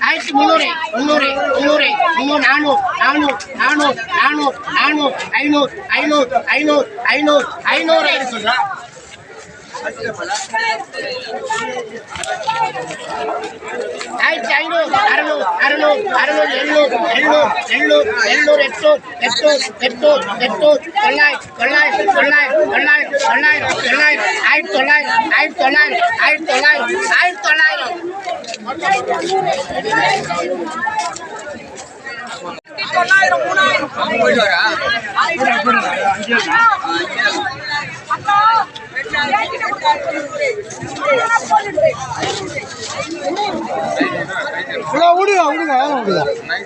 ஆயிரத்தி முந்நூறு முந்நூறு முந்நூறு முந்நூறு நானூறு நானூறு நானூறு நானூறு நானூறு ஐநூறு ஐநூறு ஐநூறு ஐநூறு ஐநூறு. சொல்றா ஐநூறு அறுநூறு அறுநூறு அறுநூறு எழுநூறு எழுநூறு எழுநூறு எழுநூறு எட்நூறு எட்நூறு எட்நூறு எட்நூறு தொள்ளாயிரம் தொள்ளாயிரம் தொள்ளாயிரம் தொள்ளாயிரம் தொள்ளாயிரம் தொள்ளாயிரம் ஆயிரத்தி தொள்ளாயிரம் ஆயிரத்தி தொள்ளாயிரம் ஆயிரத்தி தொள்ளாயிரம் ஆயிரத்தி தொள்ளாயிரம்.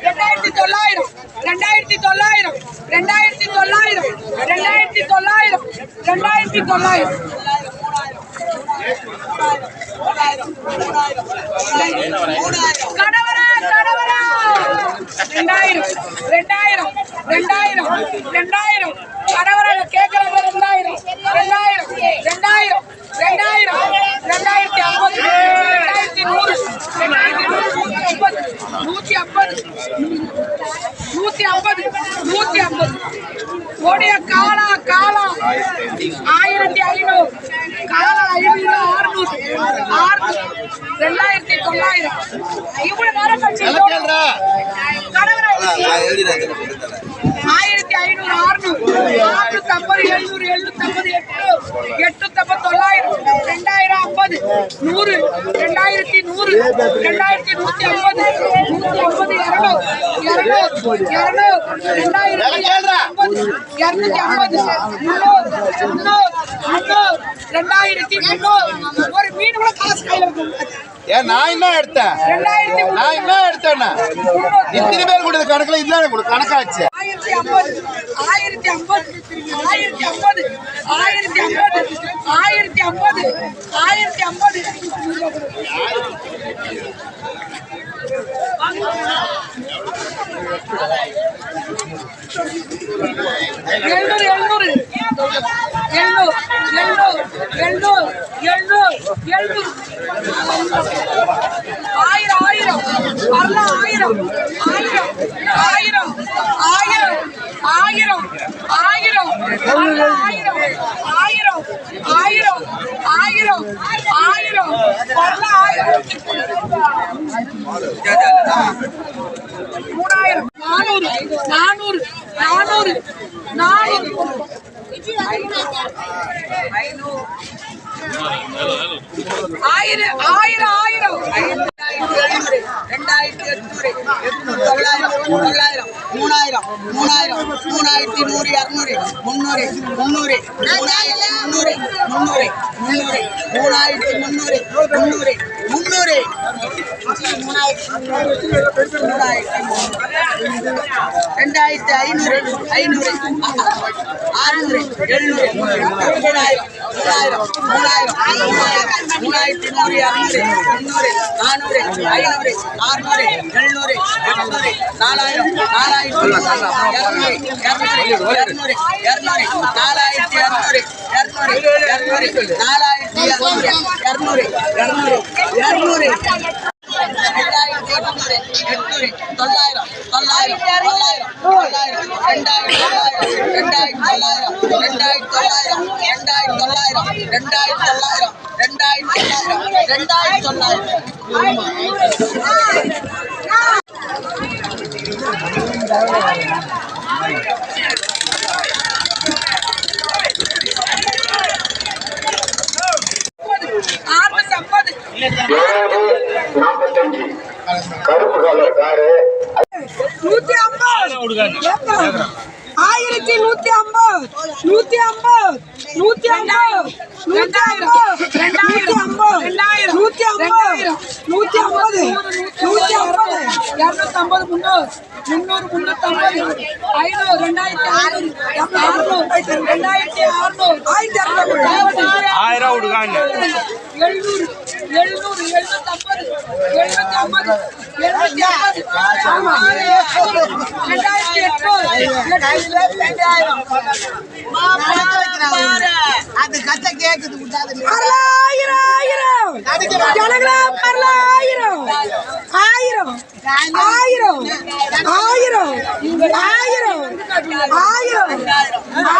ரெண்டாயிரத்தி தொள்ளாயிரம் ரெண்டாயிரத்தி தொள்ளாயிரம் ரெண்டாயிரத்தி தொள்ளாயிரம் ரெண்டாயிரத்தி தொள்ளாயிரம் ரெண்டாயிரத்தி தொள்ளாயிரம். கடவரா கடவரா ரெண்டாயிரம் ரெண்டாயிரம் ரெண்டாயிரம் ரெண்டாயிரம் கடவரா கேட்கறாங்க ரெண்டாயிரம் ரெண்டாயிரம் ரெண்டாயிரம் ரெண்டாயிரம் ரெண்டாயிரத்தி ஐம்பது ரெண்டாயிரத்தி நூறு ரெண்டாயிரத்தி நூறு நூற்றி ஐம்பது நூற்றி ஐம்பது நூற்றி ஐம்பது ஓடிய காலா காலா. ஆயிரத்தி ஐநூறு. காலா ஐநூறு ஆறுநூறு. ஆறுநூறு. ரெண்டாயிரத்தி தொள்ளாயிரம். இவ்வளவு நேரம் கடவுளா ஆயிரத்தி ஐநூறு அறுநூறு ஆறுநூத்தி ஐம்பது எழுநூறு எழுநூத்தி ஐம்பது எட்டு எட்நூத்தி ஐம்பது தொள்ளாயிரம் ரெண்டாயிரம் ஐம்பது நூறு இரண்டாயிரத்தி நூறு இரண்டாயிரத்தி நூத்தி ஐம்பது நூத்தி ஐம்பது இருநூறு இருநூறு இருநூறு ரெண்டாயிரத்தி ஐம்பது இருநூத்தி ஐம்பது முன்னூறு முன்னூறு முன்னூறு ரெண்டாயிரத்தி முன்னூறு ஏன் நான் என்ன எடுத்தேன்? நான் என்ன எடுத்தேன்னா இத்தனை பேர் கொடுத்த கணக்குல இதுதான் கொடு கணக்காச்சு. ஆயிரத்தி ஐம்பது ஆயிரத்தி ஐம்பது ஆயிரத்தி ஐம்பது ஆயிரத்தி ஐம்பது ஆயிரத்தி ஐம்பது ஆயிரத்தி ஐம்பது எழுநூறு. எழுநூறு எழுநூறு எழுநூறு எழுநூறு எழுநூறு. ஆயிரம் ஆயிரம். வரல ஆயிரம். ஆயிரம் ஆயிரம் ஆயிரம் ஆயிரம் ஆயிரம். ஆயிரம் ஆயிரம் ஆயிரம் ஆயிரம் ஆயிரம். வரல ஆயிரம். மூணாயிரம். நானூறு நானூறு நானூறு நானூறு. ஆயிரம் ஆயிரம் ஆயிரம். ரெண்டாயிரத்தி எட்நூறு எட்நூறு தொள்ளாயிரம் தொள்ளாயிரம் மூணாயிரம் மூணாயிரம் மூணாயிரத்தி நூறு இரநூறு முந்நூறு முந்நூறு மூணாயிரத்தி முந்நூறு முந்நூறு முந்நூறு மூணாயிரத்தி முந்நூறு முந்நூறு முந்நூறு. ரெண்டாயிரத்தி ஐநூறு ஐநூறு ஆறுநூறு எழுநூறு மூணாயிரம் மூணாயிரம் மூணாயிரம் மூணாயிரத்தி நூறு இரநூறு முந்நூறு நானூறு ஐநூறு ஆறுநூறு எழுநூறு எட்நூறு நாலாயிரம் நாலாயிரத்தி இரநூறு இரநூறு இரநூறு இரநூறு நாலாயிரத்தி இரநூறு இரநூறு இரநூறு நாலாயிரத்தி இரநூறு இரநூறு இரநூறு இரநூறு எட்நூறு எட்நூறு தொள்ளாயிரம் தொள்ளாயிரம் தொள்ளாயிரம் தொள்ளாயிரம் ரெண்டாயிரத்தி தொள்ளாயிரம் ரெண்டாயிரத்தி தொள்ளாயிரம் ரெண்டாயிரத்தி தொள்ளாயிரம் ரெண்டாயிரத்தி தொள்ளாயிரம் ரெண்டாயிரத்தி தொள்ளாயிரம் ரெண்டாயிரத்தி தொள்ளாயிரம் ரெண்டாயிரத்தி தொள்ளாயிரம் கருப்பு கலர் காரு நூத்தி ஐம்பது. ஆயிரத்தி நூத்தி ஐம்பது. நூத்தி ஐம்பது. நூத்தி ஐம்பது. நூத்தி ஐம்பது. ரெண்டாயிரத்தி ஐம்பது. ரெண்டாயிரம் நூத்தி ஐம்பது. நூத்தி ஐம்பது. நூத்தி ஐம்பது. இரநூத்தி ஐம்பது முன்னூறு முன்னூறு முன்னூத்தி ஐம்பது ஐநூறு ரெண்டாயிரத்தி ஆறுநூறு ரெண்டாயிரத்தி அறுநூறு. ஆயிரத்தி அறுநூறு ஆயிரம் எழுநூறு. எழுநூறு எழுநூத்தி ஐம்பது எழுநூத்தி ஐம்பது எழுநூத்தி ஐம்பது ஆமா ரெண்டாயிரத்தி எட்நூறு அது கத்த கேக்குது ஜனங்களா பரல ஆயிரம். ஆயிரம் ஆயிரம் ஆயிரம் ஆயிரம் ஆயிரம்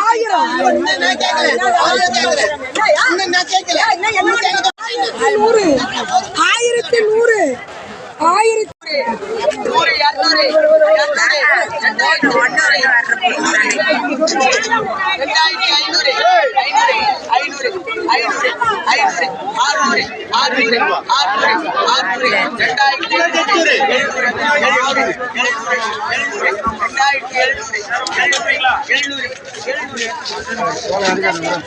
ஆயிரம். நூறு ஆயிரத்தி நூறு ஆயிரத்தி நூறு இரநூறு ரெண்டாயிரத்தி ஐநூறு ஐநூறு ஐநூறு ஐநூறு ஆறுநூறு ஆறுநூறு ஆறுநூறு ஆறுநூறு ரெண்டாயிரத்தி எழுநூறு எழுநூறு எழுநூறு ரெண்டாயிரத்தி எழுநூறு எழுநூறு எழுநூறு எழுநூறு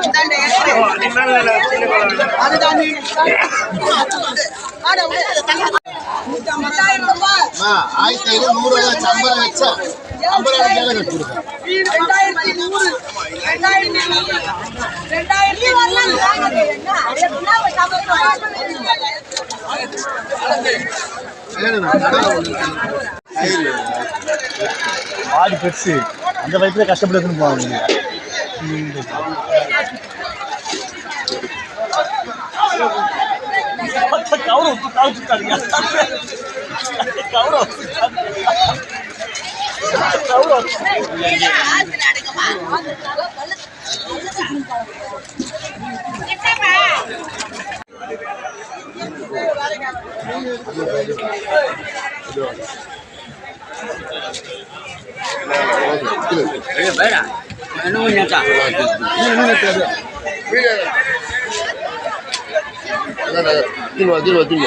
இந்தாண்ட ஆயிரத்தி ஐநூறு நூறு ரூபாய் சம்பளம் வச்சா ரூபாய் ரெண்டாயிரத்தி நூறு ரெண்டாயிரத்தி நூறு ரெண்டாயிரத்தி பெருசு. அந்த வயசுல கஷ்டப்பட்டு போவாங்க. கௌரவ கௌரவ கௌரவ கௌரவ வேடா என்ன வீடு திரும்ப திரும்ப திரும்ப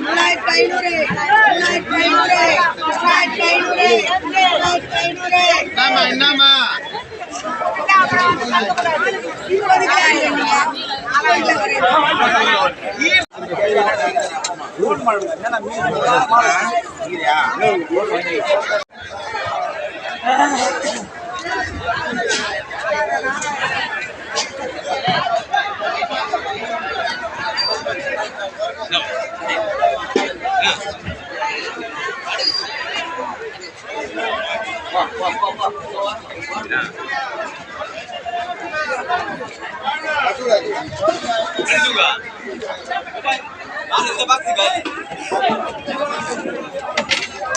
மூணாயிரத்தி ஐநூறு மூணாயிரத்தி ஐநூறு என்னம்மா என்னம்மா? Aduga. Aduga. Aduga.